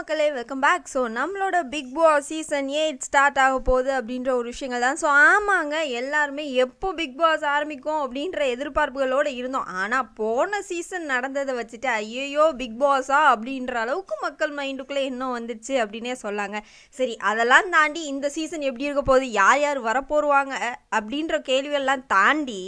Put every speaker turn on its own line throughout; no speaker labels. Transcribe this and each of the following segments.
மக்களே welcome back so நம்மளோட Bigg Boss season eight start ஆக போகுது அப்படின்ற ஒரு விஷயங்கள் தான். ஸோ ஆமாங்க எல்லாருமே எப்போ பிக் பாஸ் ஆரம்பிக்கும் அப்படின்ற எதிர்பார்ப்புகளோடு இருந்தோம். ஆனால் போன சீசன் நடந்ததை வச்சுட்டு ஐயோ பிக் பாஸா அப்படின்ற அளவுக்கு மக்கள் மைண்டுக்குள்ளே இன்னும் வந்துடுச்சு அப்படின்னே சொல்லாங்க. சரி அதெல்லாம் தாண்டி இந்த சீசன் எப்படி இருக்க போகுது யார் யார் வரப்போருவாங்க அப்படின்ற கேள்வியெல்லாம் தாண்டி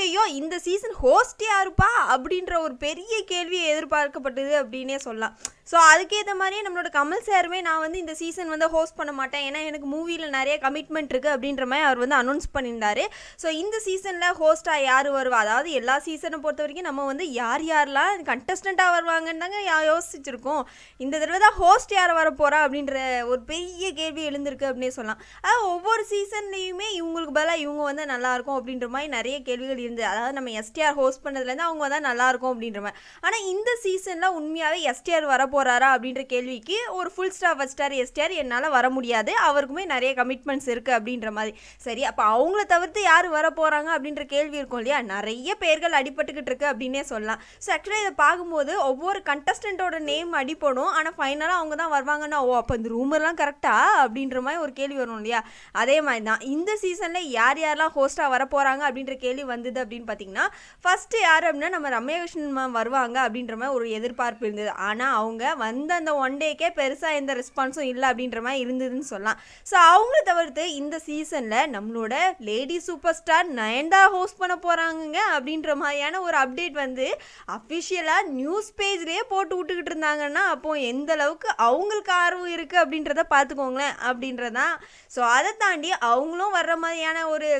ஐயோ இந்த சீசன் ஹோஸ்ட் யாருப்பா அப்படின்ற ஒரு பெரிய கேள்வி எதிர்பார்க்கப்பட்டது அப்படின்னே சொல்லலாம். ஸோ அதுக்கேற்ற மாதிரி மாதிரியே நம்மளோட கமல் சாருமே நான் வந்து இந்த சீசன் வந்து ஹோஸ்ட் பண்ண மாட்டேன். ஏன்னா எனக்கு மூவியில் நிறைய கமிட்மெண்ட் இருக்குது அப்படின்ற மாதிரி அவர் வந்து அனௌன்ஸ் பண்ணியிருந்தாரு. ஸோ இந்த சீசனில் ஹோஸ்ட்டாக யார் வருவா? அதாவது எல்லா சீசனை பொறுத்த வரைக்கும் நம்ம வந்து யார் யாரெல்லாம் கண்டஸ்டண்ட்டாக வருவாங்கன்னு தாங்க யா- யோசிச்சிருக்கோம். இந்த தடவை தான் ஹோஸ்ட் யார் வர போகிறா அப்படின்ற ஒரு பெரிய கேள்வி எழுந்திருக்கு அப்படின்னே சொல்லலாம். அதாவது ஒவ்வொரு சீசன்லேயுமே இவங்களுக்கு பதிலாக இவங்க வந்து நல்லாயிருக்கும் அப்படின்ற மாதிரி நிறைய கேள்விகள் இருந்தது அதாவது நம்ம எஸ்டிஆர் ஹோஸ்ட் பண்ணதுலேருந்து அவங்க தான் நல்லா இருக்கும் அப்படின்ற மாதிரி. ஆனால் இந்த சீசனில் உண்மையாகவே எஸ்டிஆர் வர போகிறாரா அப்படின்ற கேள்விக்கு ஒரு ஃபுல் ஸ்டார் வச்சிட்டார் எஸ்டிஆர் என்னால் வர முடியாது. அவருக்குமே நிறைய கமிட்மெண்ட்ஸ் இருக்குது அப்படின்ற மாதிரி. சரி அப்போ அவங்கள தவிர்த்து யார் வர போகிறாங்க அப்படின்ற கேள்வி இருக்கும் இல்லையா? நிறைய பேர்கள் அடிபட்டுக்கிட்டு இருக்கு அப்படின்னே சொல்லலாம். ஸோ ஆக்சுவலாக இதை பார்க்கும்போது ஒவ்வொரு கண்டஸ்டண்ட்டோட நேம் அடிப்படும் ஆனால் ஃபைனலாக அவங்க தான் வருவாங்கன்னா ஓ அப்போ இந்த ரூமர்லாம் கரெக்டாக அப்படின்ற மாதிரி ஒரு கேள்வி வரும் இல்லையா? அதே மாதிரி தான். இந்த சீசனில் யார் யாரெல்லாம் ஹோஸ்ட்டாக வர போகிறாங்க அப்படின்ற கேள்வி வந்தது அப்படின்னு பார்த்தீங்கன்னா ஃபஸ்ட்டு யார் அப்படின்னா நம்ம ரமேகிருஷ்ணன் மேம் வருவாங்க அப்படின்ற மாதிரி ஒரு எதிர்பார்ப்பு இருந்தது. ஆனால் அவங்க வந்த அந்த ஒன் டேக்கே பெருசாக எந்த ரெஸ்பான்ஸும் இல்லை அப்படின்ற மாதிரி இருந்ததுன்னு சொல்லலாம். ஸோ அவங்கள தவிர்த்து இந்த சீசனில் நம்மளோட lady super star Nayanthara host பண்ண போகிறாங்கங்க அப்படின்ற மாதிரியான ஒரு அப்டேட் வந்து அஃபிஷியலாக நியூஸ் பேஜ்லேயே போட்டு விட்டுக்கிட்டு இருந்தாங்கன்னா அப்போ எந்த அளவுக்கு அவங்களுக்கு ஆர்வம் இருக்குது அப்படின்றத பார்த்துக்கோங்களேன் அப்படின்றதான். ஸோ அதை தாண்டி அவங்களும் வர்ற மாதிரியான ஒரு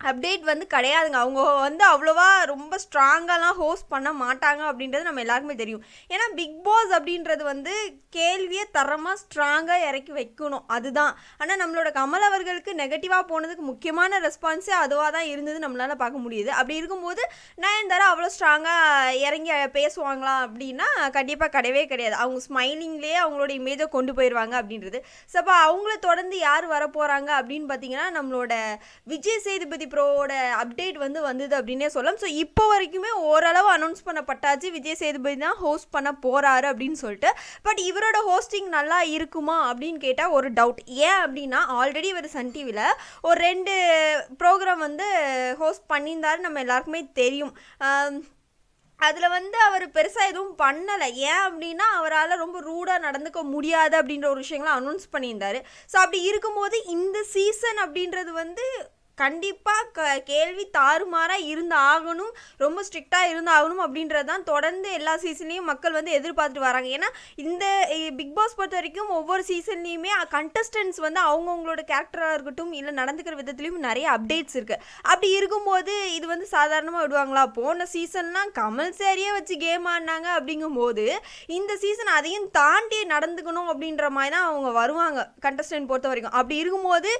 அப்டேட் வந்து கிடையாதுங்க. அவங்க வந்து அவ்வளோவா ரொம்ப ஸ்ட்ராங்காலாம் ஹோஸ்ட் பண்ண மாட்டாங்க அப்படின்றது நம்ம எல்லாருக்குமே தெரியும். ஏன்னா பிக் பாஸ் அப்படின்றது வந்து கேள்வியை தரமாக ஸ்ட்ராங்காக இறக்கி வைக்கணும். அதுதான். ஆனால் நம்மளோட கமல் அவர்களுக்கு நெகட்டிவாக போனதுக்கு முக்கியமான ரெஸ்பான்ஸே அதுவாக தான் இருந்தது நம்மளால் பார்க்க முடியுது. அப்படி இருக்கும்போது நயன்தாரா அவ்வளோ ஸ்ட்ராங்காக இறங்கி பேசுவாங்களா அப்படின்னா கண்டிப்பாக கிடையவே கிடையாது. அவங்க ஸ்மைலிங்லேயே அவங்களோட இமேஜை கொண்டு போயிடுவாங்க அப்படின்றது. ஸோ அப்போ அவங்கள தொடர்ந்து யார் வர போகிறாங்க அப்படின்னு பார்த்தீங்கன்னா நம்மளோட விஜய் சேதுபதி ப்ரோவோட அப்டேட் வந்து வந்தது அப்படின்னே சொல்லலாம். ஸோ இப்போ வரைக்குமே ஓரளவு அனௌன்ஸ் பண்ணப்பட்டாச்சு விஜய் சேதுபதி தான் ஹோஸ்ட் பண்ண போகிறாரு அப்படின்னு சொல்லிட்டு. பட் இவரோட ஹோஸ்டிங் நல்லா இருக்குமா அப்படின்னு கேட்டால் ஒரு டவுட் ஏன் அப்படின்னா ஆல்ரெடி இவர் சன் டிவியில் ஒரு ரெண்டு ப்ரோக்ராம் வந்து ஹோஸ்ட் பண்ணியிருந்தாரு நம்ம எல்லாருக்குமே தெரியும். அதில் வந்து அவர் பெருசாக எதுவும் பண்ணலை. ஏன் அப்படின்னா அவரால் ரொம்ப ரூடாக நடந்துக்க முடியாது அப்படின்ற ஒரு விஷயங்களை அனௌன்ஸ் பண்ணியிருந்தாரு. ஸோ அப்படி இருக்கும்போது இந்த சீசன் அப்படின்றது வந்து கண்டிப்பாக க கேள்வி தாறுமாறாக இருந்து ஆகணும் ரொம்ப ஸ்ட்ரிக்டாக இருந்து ஆகணும் அப்படின்றது தான் தொடர்ந்து எல்லா சீசன்லேயும் மக்கள் வந்து எதிர்பார்த்துட்டு வராங்க. ஏன்னா இந்த பிக் பாஸ் பொறுத்த வரைக்கும் ஒவ்வொரு சீசன்லேயுமே கண்டஸ்டன்ஸ் வந்து அவங்கவுங்களோட கேரக்டராக இருக்கட்டும் இல்லை நடந்துக்கிற விதத்துலேயும் நிறைய அப்டேட்ஸ் இருக்குது அப்படி இருக்கும்போது இது வந்து சாதாரணமாக விடுவாங்களா? போன சீசன்லாம் கமல் சேரியே வச்சு கேம் ஆடினாங்க அப்படிங்கும்போது இந்த சீசன் அதையும் தாண்டி நடந்துக்கணும் அப்படின்ற மாதிரி தான் அவங்க வருவாங்க கண்டஸ்டன்ட் பொறுத்த வரைக்கும். அப்படி இருக்கும்போது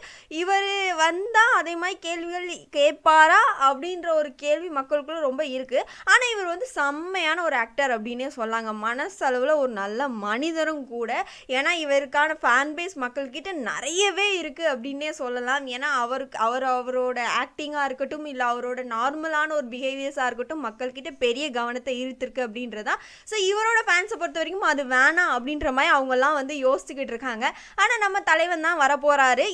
இவர் வந்தால் அதே மாதிரி கேள்விகள் கேட்பாரா அப்படின்ற ஒரு கேள்வி மக்களுக்குள்ள ரொம்ப இருக்குது ஆனால் இவர் வந்து செம்மையான ஒரு ஆக்டர் அப்படின்னே சொல்லாங்க. மனசளவில் ஒரு நல்ல மனிதரும் கூட. ஏன்னா இவருக்கான ஃபேன் பேஸ் மக்கள்கிட்ட நிறையவே இருக்குது அப்படின்னே சொல்லலாம். ஏன்னா அவருக்கு அவர் அவரோட ஆக்டிங்காக இருக்கட்டும் இல்லை அவரோட நார்மலான ஒரு பிஹேவியர்ஸாக இருக்கட்டும் மக்கள்கிட்ட பெரிய கவனத்தை ஈர்த்திருக்கு அப்படின்றதா. ஸோ இவரோட ஃபேன்ஸை பொறுத்த வரைக்கும் அது வேணாம் அப்படின்ற மாதிரி அவங்கெல்லாம் வந்து யோசிச்சுக்கிட்டு இருக்காங்க. ஆனால் நம்ம தலைவன் தான் வர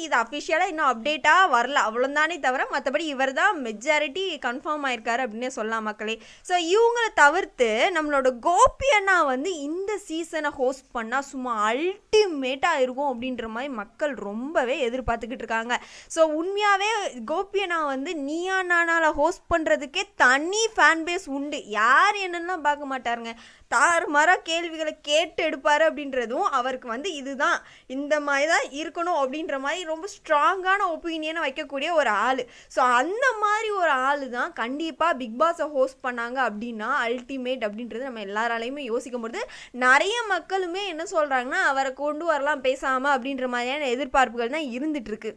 இது அஃபிஷியலாக இன்னும் அப்டேட்டாக வரல. அவ்வளோதானே தவிர மற்றபடி இவர் தான் மெஜாரிட்டி கன்ஃபார்ம் ஆயிருக்காரு அப்படின்னே சொல்லலாம் மக்களே. ஸோ இவங்களை தவிர்த்து நம்மளோட கோபி அண்ணா வந்து இந்த சீசனை ஹோஸ்ட் பண்ணால் சும்மா அல்டிமேட்டாக இருக்கும் அப்படின்ற மாதிரி மக்கள் ரொம்பவே எதிர்பார்த்துக்கிட்டு இருக்காங்க. ஸோ உண்மையாகவே கோபி அண்ணா வந்து நீயா நானால ஹோஸ்ட் பண்ணுறதுக்கே தனி ஃபேன் பேஸ் உண்டு. யார் என்னெல்லாம் பார்க்க மாட்டாருங்க. தாறுமாறாக கேள்விகளை கேட்டு எடுப்பார் அப்படின்றதும் அவருக்கு வந்து இதுதான். இந்த மாதிரி தான் இருக்கணும் அப்படின்ற மாதிரி ரொம்ப ஸ்ட்ராங்கான ஒப்பீனியனை வைக்கக்கூடிய ஒரு ஆள். ஸோ அந்த மாதிரி ஒரு ஆள் தான் கண்டிப்பாக பிக் பாஸை ஹோஸ்ட் பண்ணாங்க அப்படின்னா அல்டிமேட் அப்படின்றது நம்ம எல்லாராலையுமே யோசிக்கும் பொழுது நிறைய மக்களுமே என்ன சொல்கிறாங்கன்னா அவரை கொண்டு வரலாம் பேசாமல் அப்படின்ற மாதிரியான எதிர்பார்ப்புகள் தான் இருந்துகிட்ருக்கு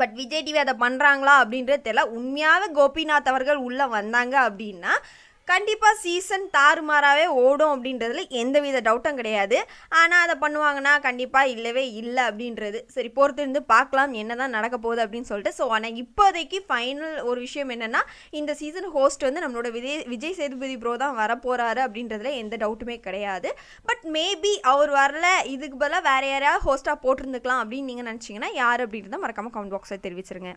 பட் விஜய் டிவி அதை பண்ணுறாங்களா அப்படின்றது தெரியல. உண்மையாகவே கோபிநாத் அவர்கள் உள்ளே வந்தாங்க அப்படின்னா கண்டிப்பாக சீசன் தாறுமாறாகவே ஓடும் அப்படின்றதுல எந்தவித டவுட்டும் கிடையாது. ஆனால் அதை பண்ணுவாங்கன்னா கண்டிப்பாக இல்லவே இல்லை அப்படின்றது. சரி பொறுத்திருந்து பார்க்கலாம் என்ன தான் நடக்க போகுது அப்படின்னு சொல்லிட்டு. ஸோ ஆனால் இப்போதைக்கு ஃபைனல் ஒரு விஷயம் என்னென்னா இந்த சீசன் ஹோஸ்ட் வந்து நம்மளோட விஜய் விஜய் சேதுபதி ப்ரோ தான் வரப்போகிறாரு அப்படின்றதுல எந்த டவுட்டுமே கிடையாது. பட் மேபி அவர் வரல இதுக்கு பதிலாக வேறு யாரையாவது ஹோஸ்ட்டாக போட்டிருந்துக்கலாம் அப்படின்னு நீங்கள் நினச்சிங்கன்னா யார் அப்படின்றத மறக்காமல் கமெண்ட் பாக்ஸில் தெரிவிச்சிருங்க.